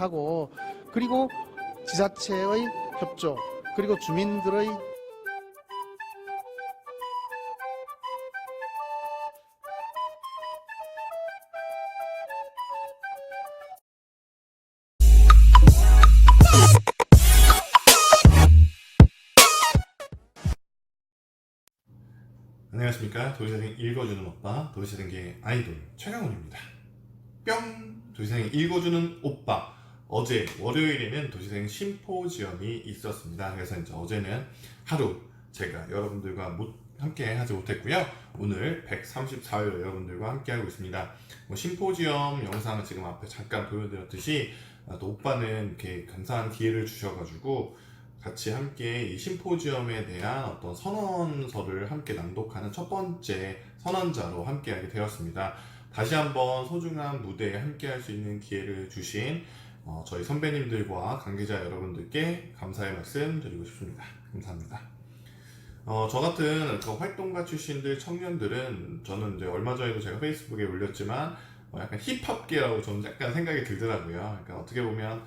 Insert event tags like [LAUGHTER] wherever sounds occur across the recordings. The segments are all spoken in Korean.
하고 그리고 지자체의 협조 그리고 주민들의 안녕하십니까. 도시생이 읽어주는 오빠 도시생계 아이돌 최강훈입니다. 뿅! 도시생이 읽어주는 오빠 어제 월요일에는 도시생 심포지엄이 있었습니다. 그래서 이제 어제는 하루 제가 여러분들과 못- 함께 하지 못했고요. 오늘 134회 여러분들과 함께 하고 있습니다. 뭐 심포지엄 영상을 지금 앞에 잠깐 보여드렸듯이 아, 또 오빠는 이렇게 감사한 기회를 주셔가지고 같이 함께 이 심포지엄에 대한 어떤 선언서를 함께 낭독하는 첫 번째 선언자로 함께하게 되었습니다. 다시 한번 소중한 무대에 함께할 수 있는 기회를 주신 어, 저희 선배님들과 관계자 여러분들께 감사의 말씀 드리고 싶습니다. 감사합니다. 어, 저 같은 그 활동가 출신들 청년들은 저는 이제 얼마 전에도 제가 페이스북에 올렸지만 어, 약간 힙합계라고 저는 약간 생각이 들더라고요. 그러니까 어떻게 보면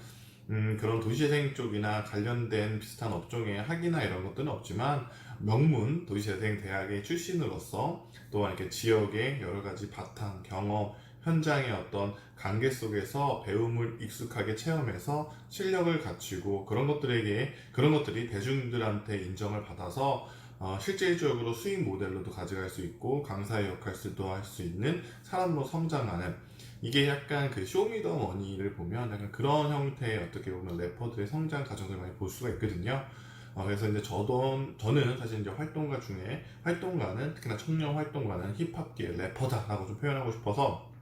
음, 그런 도시재생 쪽이나 관련된 비슷한 업종의 학위나 이런 것들은 없지만 명문 도시재생 대학의 출신으로서 또한 이렇게 지역의 여러 가지 바탕, 경험, 현장의 어떤 관계 속에서 배움을 익숙하게 체험해서 실력을 갖추고 그런 것들에게 그런 것들이 대중들한테 인정을 받아서 어, 실질적으로 수익 모델로도 가져갈 수 있고 강사의 역할도 할 수 있는 사람으로 성장하는 이게 약간 그 쇼미더머니를 보면 약간 그런 형태의 어떻게 보면 래퍼들의 성장 과정을 많이 볼 수가 있거든요. 어, 그래서 이제 저도 저는 사실 이제 활동가 중에 활동가는 특히나 청년 활동가는 힙합계 래퍼다라고 좀 표현하고 싶어서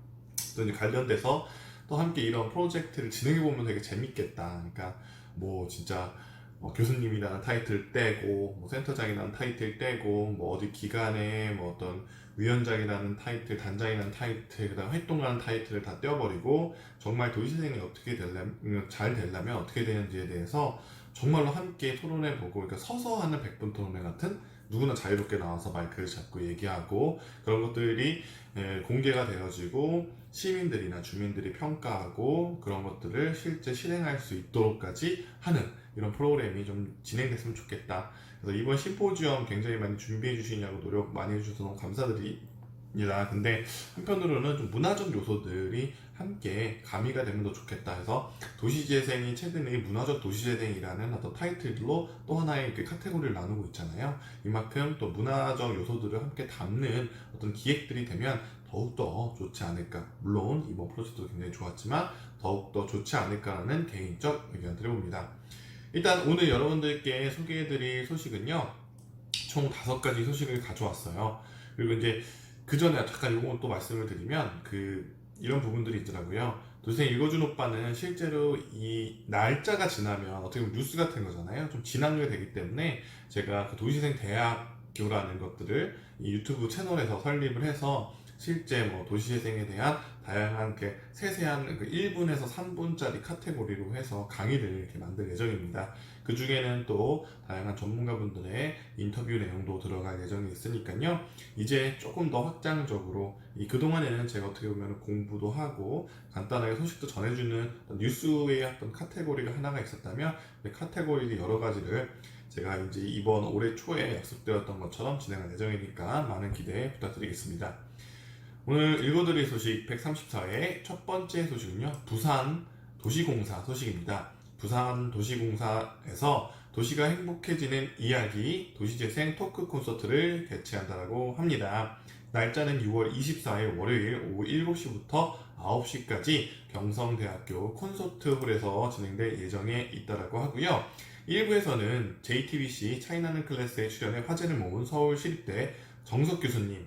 또 이제 관련돼서 또 함께 이런 프로젝트를 진행해 보면 되게 재밌겠다. 그러니까 뭐 진짜 뭐 교수님이라는 타이틀 떼고 뭐 센터장이라는 타이틀 떼고 뭐 어디 기관에 뭐 어떤 위원장이라는 타이틀, 단장이라는 타이틀, 그다음 활동가라는 타이틀을 다 떼어버리고 정말 도시생이 어떻게 되려면 잘 되려면 어떻게 되는지에 대해서 정말로 함께 토론해 보고 그러니까 서서 하는 백분 토론회 같은 누구나 자유롭게 나와서 마이크를 잡고 얘기하고 그런 것들이 예, 공개가 되어지고 시민들이나 주민들이 평가하고 그런 것들을 실제 실행할 수 있도록까지 하는 이런 프로그램이 좀 진행됐으면 좋겠다. 그래서 이번 심포지엄 굉장히 많이 준비해 주시냐고 노력 많이 해주셔서 너무 감사드립니다. 근데 한편으로는 좀 문화적 요소들이 함께 가미가 되면 더 좋겠다 해서 도시재생이 최근에 문화적 도시재생이라는 어떤 타이틀로 또 하나의 그 카테고리를 나누고 있잖아요. 이만큼 또 문화적 요소들을 함께 담는 어떤 기획들이 되면 더욱더 좋지 않을까. 물론 이번 프로젝트도 굉장히 좋았지만 더욱더 좋지 않을까라는 개인적 의견 드려봅니다. 일단 오늘 여러분들께 소개해드릴 소식은요. 총 다섯 가지 소식을 가져왔어요. 그리고 이제 그 전에 잠깐 이거 또 말씀을 드리면 그 이런 부분들이 있더라고요. 도생 읽어준 오빠는 실제로 이 날짜가 지나면 어떻게 보면 뉴스 같은 거잖아요. 좀 진학이 되기 때문에 제가 그 도시생 대학교라는 것들을 이 유튜브 채널에서 설립을 해서 실제 뭐 도시재생에 대한 다양한 그 세세한 그 1분에서 3분짜리 카테고리로 해서 강의를 이렇게 만들 예정입니다. 그 중에는 또 다양한 전문가분들의 인터뷰 내용도 들어갈 예정이 있으니까요. 이제 조금 더 확장적으로 이 그동안에는 제가 어떻게 보면 공부도 하고 간단하게 소식도 전해주는 뉴스의 어떤 카테고리가 하나가 있었다면 그 카테고리 여러 가지를 제가 이제 이번 올해 초에 약속되었던 것처럼 진행할 예정이니까 많은 기대 부탁드리겠습니다. 오늘 읽어드릴 소식 134회 첫 번째 소식은요. 부산 도시공사 소식입니다. 부산 도시공사에서 도시가 행복해지는 이야기 도시재생 토크 콘서트를 개최한다고 합니다. 날짜는 6월 24일 월요일 오후 7시부터 9시까지 경성대학교 콘서트홀에서 진행될 예정에 있다라고 하고요. 1부에서는 JTBC 차이나는 클래스에 출연해 화제를 모은 서울시립대 정석 교수님,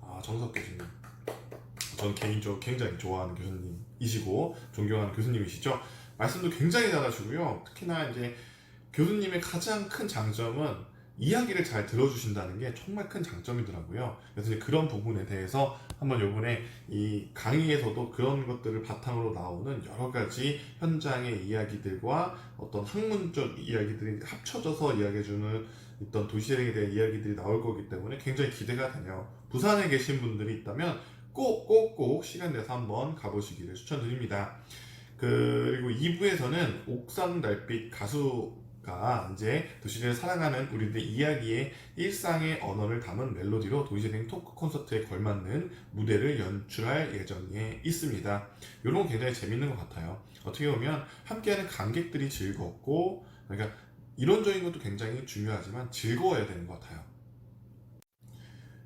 아 정석 교수님, 전 개인적으로 굉장히 좋아하는 교수님이시고 존경하는 교수님이시죠. 말씀도 굉장히 잘하시고요. 특히나 이제 교수님의 가장 큰 장점은 이야기를 잘 들어주신다는 게 정말 큰 장점이더라고요. 그래서 이제 그런 부분에 대해서 한번 요번에 이 강의에서도 그런 것들을 바탕으로 나오는 여러 가지 현장의 이야기들과 어떤 학문적 이야기들이 합쳐져서 이야기해주는 어떤 도시재생에 대한 이야기들이 나올 거기 때문에 굉장히 기대가 되네요. 부산에 계신 분들이 있다면 꼭꼭꼭 시간 내서 한번 가보시기를 추천드립니다. 그리고 2부에서는 옥상 달빛 가수가 이제 도시를 사랑하는 우리들 이야기의 일상의 언어를 담은 멜로디로 도시재생 토크 콘서트에 걸맞는 무대를 연출할 예정에 있습니다. 이런 거 굉장히 재밌는 것 같아요. 어떻게 보면 함께하는 관객들이 즐겁고 그러니까 이론적인 것도 굉장히 중요하지만 즐거워야 되는 것 같아요.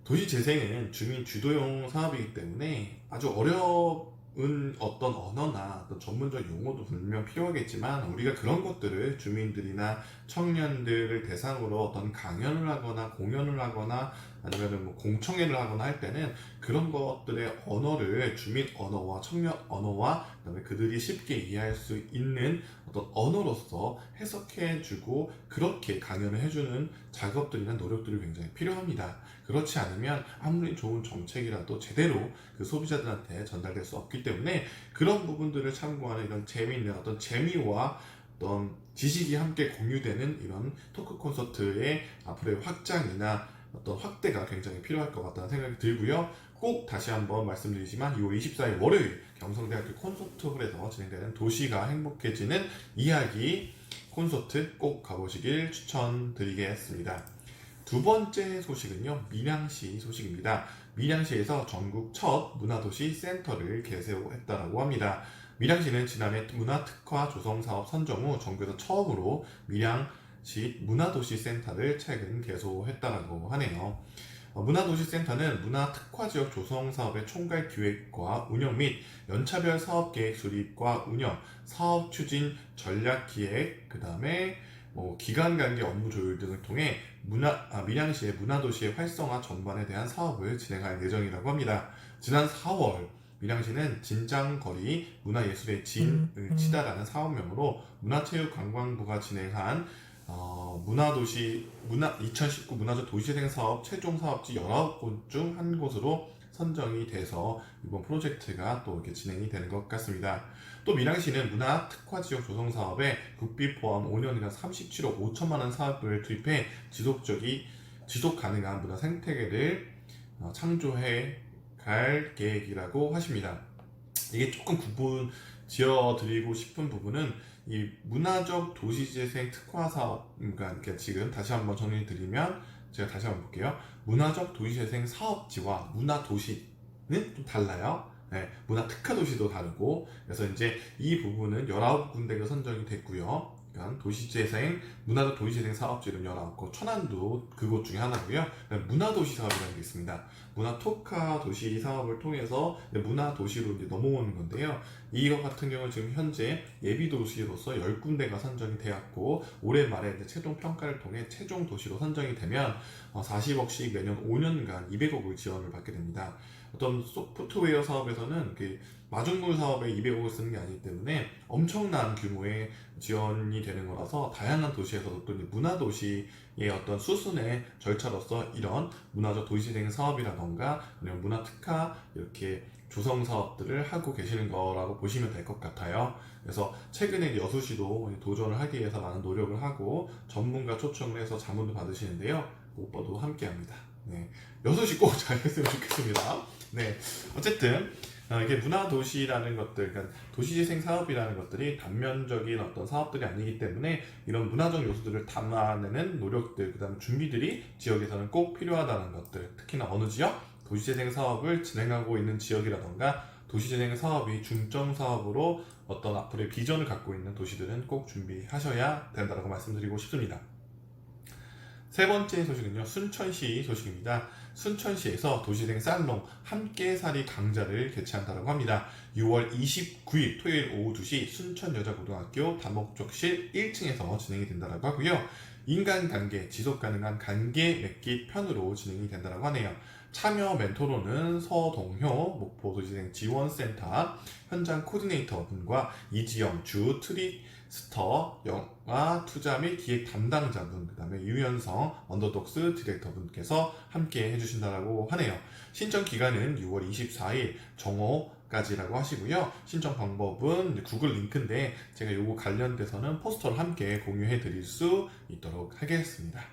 도시 재생은 주민 주도형 사업이기 때문에 아주 어려운 어떤 언어나 어떤 전문적 용어도 분명 필요하겠지만 우리가 그런 것들을 주민들이나 청년들을 대상으로 어떤 강연을 하거나 공연을 하거나 아니면 뭐 공청회를 하거나 할 때는 그런 것들의 언어를 주민 언어와 청년 언어와 그다음에 그들이 쉽게 이해할 수 있는 어떤 언어로서 해석해주고 그렇게 강연을 해주는 작업들이나 노력들이 굉장히 필요합니다. 그렇지 않으면 아무리 좋은 정책이라도 제대로 그 소비자들한테 전달될 수 없기 때문에 그런 부분들을 참고하는 이런 재미있는 어떤 재미와 어떤 지식이 함께 공유되는 이런 토크 콘서트의 앞으로의 확장이나 어떤 확대가 굉장히 필요할 것 같다는 생각이 들고요. 꼭 다시 한번 말씀드리지만 6월 24일 월요일 경성대학교 콘서트홀에서 진행되는 도시가 행복해지는 이야기 콘서트 꼭 가보시길 추천드리겠습니다. 두 번째 소식은요, 밀양시 소식입니다. 밀양시에서 전국 첫 문화도시 센터를 개설했다고 합니다. 밀양시는 지난해 문화특화 조성사업 선정 후 전국에서 처음으로 밀양 시 문화도시 센터를 최근 개소했다고 하네요. 어, 문화도시센터는 문화특화지역 조성사업의 총괄 기획과 운영 및 연차별 사업계획 수립과 운영, 사업 추진, 전략 기획, 그 다음에 뭐 기간 관계 업무 조율 등을 통해 문화, 아, 밀양시의 문화도시의 활성화 전반에 대한 사업을 진행할 예정이라고 합니다. 지난 4월 밀양시는 진장거리 문화예술의 진을 치다라는 사업명으로 문화체육관광부가 진행한 어, 문화도시 문화 2019 문화적 도시재생 사업 최종 사업지 19곳 중 한 곳으로 선정이 돼서 이번 프로젝트가 또 이렇게 진행이 되는 것 같습니다. 또 밀양시는 문화 특화 지역 조성 사업에 국비 포함 5년이나 37억 5천만 원 사업을 투입해 지속적이 지속 가능한 문화 생태계를 어, 창조해 갈 계획이라고 하십니다. 이게 조금 구분 지어드리고 싶은 부분은 이 문화적 도시재생 특화 사업, 그러니까 이렇게 지금 다시 한번 정리 드리면 제가 다시 한번 볼게요. 문화적 도시재생 사업지와 문화 도시는 좀 달라요. 네, 문화 특화 도시도 다르고 그래서 이제 이 부분은 19군데가 선정이 됐고요. 그러니까 도시재생, 문화적 도시재생 사업지는 19곳, 천안도 그곳 중에 하나고요. 문화도시 사업이라는 게 있습니다. 문화 특화 도시 사업을 통해서 문화 도시로 이제 넘어오는 건데요. 이거 같은 경우는 지금 현재 예비 도시로서 10군데가 선정이 되었고 올해 말에 이제 최종 평가를 통해 최종 도시로 선정이 되면 어, 40억씩 매년 5년간 200억을 지원을 받게 됩니다. 어떤 소프트웨어 사업에서는 그 마중물 사업에 200억을 쓰는 게 아니기 때문에 엄청난 규모의 지원이 되는 거라서 다양한 도시에서도 또 이제 문화 도시 의 어떤 수순의 절차로서 이런 문화적 도시재생 사업이라던가 아니면 문화 특화 이렇게 조성 사업들을 하고 계시는 거라고 보시면 될 것 같아요. 그래서 최근에 여수시도 도전을 하기 위해서 많은 노력을 하고 전문가 초청을 해서 자문도 받으시는데요. 오빠도 함께 합니다. 네. 여수시 꼭 [LAUGHS] 잘 했으면 좋겠습니다. 네. 어쨌든, 어, 이게 문화 도시라는 것들, 그러니까 도시재생 사업이라는 것들이 단면적인 어떤 사업들이 아니기 때문에 이런 문화적 요소들을 담아내는 노력들, 그 다음 준비들이 지역에서는 꼭 필요하다는 것들, 특히나 어느 지역, 도시재생 사업을 진행하고 있는 지역이라던가 도시재생 사업이 중점 사업으로 어떤 앞으로의 비전을 갖고 있는 도시들은 꼭 준비하셔야 된다고 말씀드리고 싶습니다. 세 번째 소식은요, 순천시 소식입니다. 순천시에서 도시재생 살롱 함께살이 강좌를 개최한다고 합니다. 6월 29일 토요일 오후 2시 순천여자고등학교 다목적실 1층에서 진행이 된다고 하고요. 인간관계, 지속가능한 관계 맺기 편으로 진행이 된다고 하네요. 참여 멘토로는 서동효 목포도시생 지원센터 현장 코디네이터 분과 이지영 주 트릭스터 영 화 투자 및 기획 담당자분 그 다음에 유연성 언더독스 디렉터 분께서 함께 해주신다고 하네요. 신청 기간은 6월 24일 정오 까지라고 하시고요. 신청 방법은 구글 링크인데 제가 요거 관련돼서는 포스터를 함께 공유해 드릴 수 있도록 하겠습니다.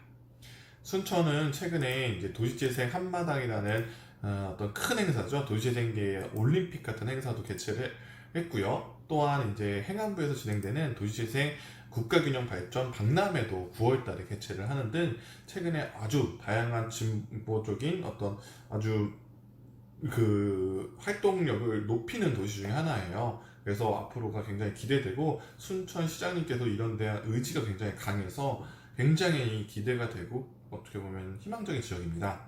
순천은 최근에 이제 도시재생 한마당이라는 어, 어떤 큰 행사죠. 도시재생계의 올림픽 같은 행사도 개최를 했고요. 또한 이제 행안부에서 진행되는 도시재생 국가균형 발전 박람회도 9월달에 개최를 하는 등 최근에 아주 다양한 진보적인 어떤 아주 그 활동력을 높이는 도시 중에 하나예요. 그래서 앞으로가 굉장히 기대되고 순천 시장님께서 이런 대한 의지가 굉장히 강해서 굉장히 기대가 되고 어떻게 보면 희망적인 지역입니다.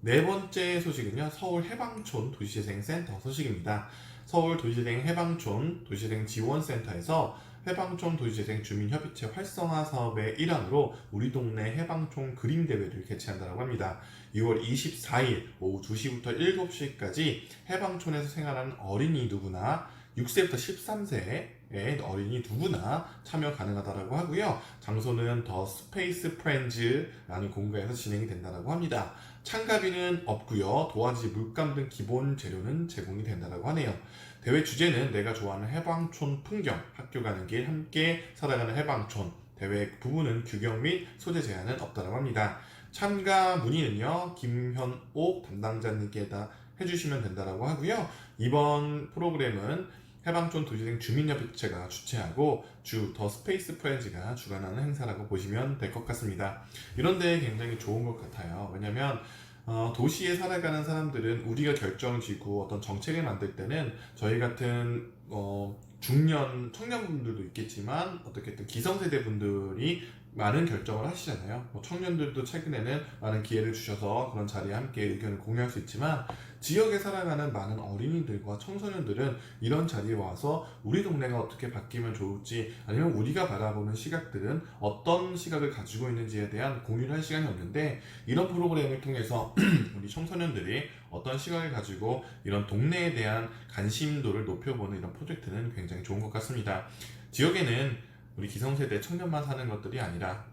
네 번째 소식은요. 서울 해방촌 도시재생센터 소식입니다. 서울 도시재생 해방촌 도시재생 지원센터에서 해방촌 도시재생 주민협의체 활성화 사업의 일환으로 우리 동네 해방촌 그림 대회를 개최한다고 합니다. 6월 24일 오후 2시부터 7시까지 해방촌에서 생활하는 어린이 누구나 6세부터 13세의 어린이 누구나 참여 가능하다고 하고요. 장소는 더 스페이스 프렌즈라는 공간에서 진행이 된다고 합니다. 참가비는 없고요. 도화지, 물감 등 기본 재료는 제공이 된다고 하네요. 대회 주제는 내가 좋아하는 해방촌 풍경, 학교 가는 길, 함께 살아가는 해방촌. 대회 부분은 규격 및 소재 제한은 없다고 합니다. 참가 문의는요, 김현옥 담당자님께다 해주시면 된다고 하고요. 이번 프로그램은 해방촌 도시생 주민협의체가 주최하고 주 더 스페이스 프렌즈가 주관하는 행사라고 보시면 될 것 같습니다. 이런 데 굉장히 좋은 것 같아요. 왜냐면 어, 도시에 살아가는 사람들은 우리가 결정지고 어떤 정책을 만들 때는 저희 같은 어, 중년 청년분들도 있겠지만 어떻게든 기성세대 분들이 많은 결정을 하시잖아요. 뭐 청년들도 최근에는 많은 기회를 주셔서 그런 자리에 함께 의견을 공유할 수 있지만 지역에 살아가는 많은 어린이들과 청소년들은 이런 자리에 와서 우리 동네가 어떻게 바뀌면 좋을지 아니면 우리가 바라보는 시각들은 어떤 시각을 가지고 있는지에 대한 공유를 할 시간이 없는데 이런 프로그램을 통해서 [CLEARS THROAT] 우리 청소년들이 어떤 시각을 가지고 이런 동네에 대한 관심도를 높여보는 이런 프로젝트는 굉장히 좋은 것 같습니다. 지역에는 우리 기성세대 청년만 사는 것들이 아니라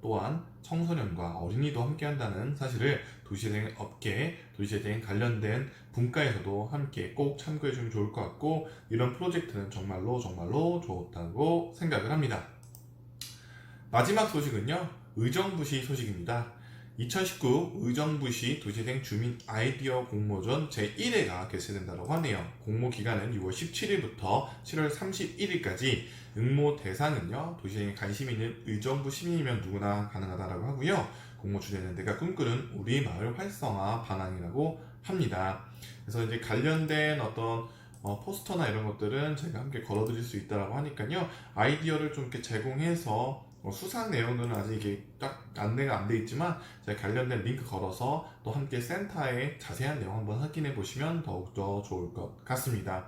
또한 청소년과 어린이도 함께 한다는 사실을 도시재생 업계, 도시재생 관련된 분과에서도 함께 꼭 참고해 주면 좋을 것 같고 이런 프로젝트는 정말로 정말로 좋다고 생각을 합니다. 마지막 소식은요. 의정부시 소식입니다. 2019 의정부시 도시재생 주민 아이디어 공모전 제1회가 개최된다고 하네요. 공모 기간은 6월 17일부터 7월 31일까지 응모 대상은요. 도시재생에 관심 있는 의정부 시민이면 누구나 가능하다고 하고요. 공모 주제는 내가 꿈꾸는 우리 마을 활성화 방안이라고 합니다. 그래서 이제 관련된 어떤 어, 포스터나 이런 것들은 제가 함께 걸어드릴 수 있다고 하니까요. 아이디어를 좀 이렇게 제공해서 어, 수상 내용들은 아직 이게 딱 안내가 안 돼 있지만 제가 관련된 링크 걸어서 또 함께 센터의 자세한 내용 한번 확인해 보시면 더욱더 좋을 것 같습니다.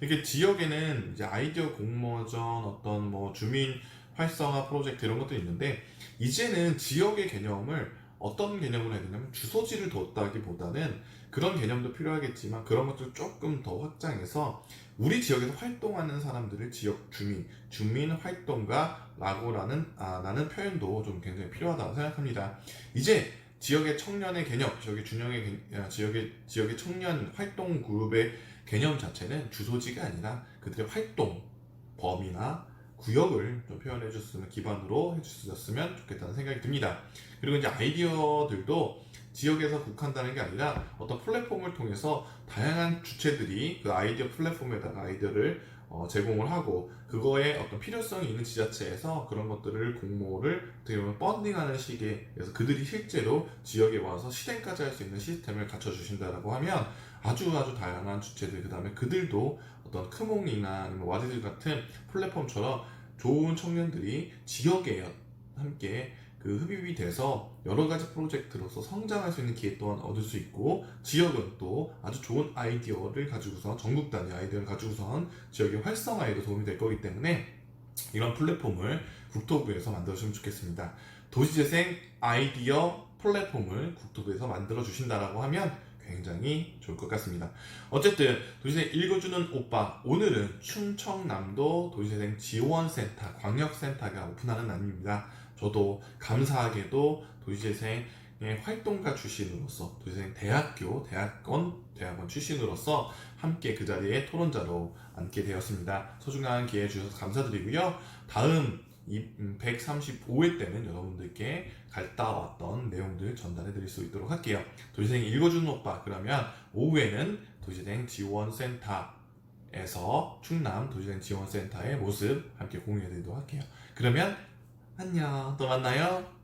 이렇게 지역에는 이제 아이디어 공모전 어떤 뭐 주민 활성화 프로젝트 이런 것도 있는데 이제는 지역의 개념을 어떤 개념으로 해야 되냐면 주소지를 뒀다기보다는 그런 개념도 필요하겠지만 그런 것들을 조금 더 확장해서 우리 지역에서 활동하는 사람들을 지역 주민, 주민 활동가라고 라는 아, 라는 표현도 좀 굉장히 필요하다고 생각합니다. 이제 지역의 청년의 개념, 지역의 개- 아, 지역의 지역의 청년 활동 그룹의 개념 자체는 주소지가 아니라 그들의 활동 범위나 구역을 좀 표현해 줬으면 기반으로 해 주셨으면 좋겠다는 생각이 듭니다. 그리고 이제 아이디어들도 지역에서 국한다는 게 아니라 어떤 플랫폼을 통해서 다양한 주체들이 그 아이디어 플랫폼에다가 아이디어를 어, 제공을 하고 그거에 어떤 필요성이 있는 지자체에서 그런 것들을 공모를 어떻게 보면 펀딩하는 식의 그래서 그들이 실제로 지역에 와서 실행까지 할 수 있는 시스템을 갖춰 주신다라고 하면 아주 아주 다양한 주체들 그 다음에 그들도 어떤 크몽이나 와디즈 같은 플랫폼처럼 좋은 청년들이 지역에 함께 그 흡입이 돼서 여러 가지 프로젝트로서 성장할 수 있는 기회 또한 얻을 수 있고 지역은 또 아주 좋은 아이디어를 가지고서 전국 단위 아이디어를 가지고선 지역의 활성화에도 도움이 될 거기 때문에 이런 플랫폼을 국토부에서 만들어주면 좋겠습니다. 도시재생 아이디어 플랫폼을 국토부에서 만들어 주신다라고 하면 굉장히 좋을 것 같습니다. 어쨌든 도시재생 읽어주는 오빠 오늘은 충청남도 도시재생 지원센터 광역센터가 오픈하는 날입니다. 저도 감사하게도 도시재생의 활동가 출신으로서 도시재생 대학교 대학원 대학원 출신으로서 함께 그 자리에 토론자로 앉게 되었습니다. 소중한 기회 주셔서 감사드리고요. 다음 135회 때는 여러분들께 갔다 왔던 내용들 전달해 드릴 수 있도록 할게요. 도시생 읽어주는 오빠 그러면 오후에는 도시생 지원센터 에서 충남 도시생 지원센터의 모습 함께 공유해 드리도록 할게요. 그러면 안녕 또 만나요.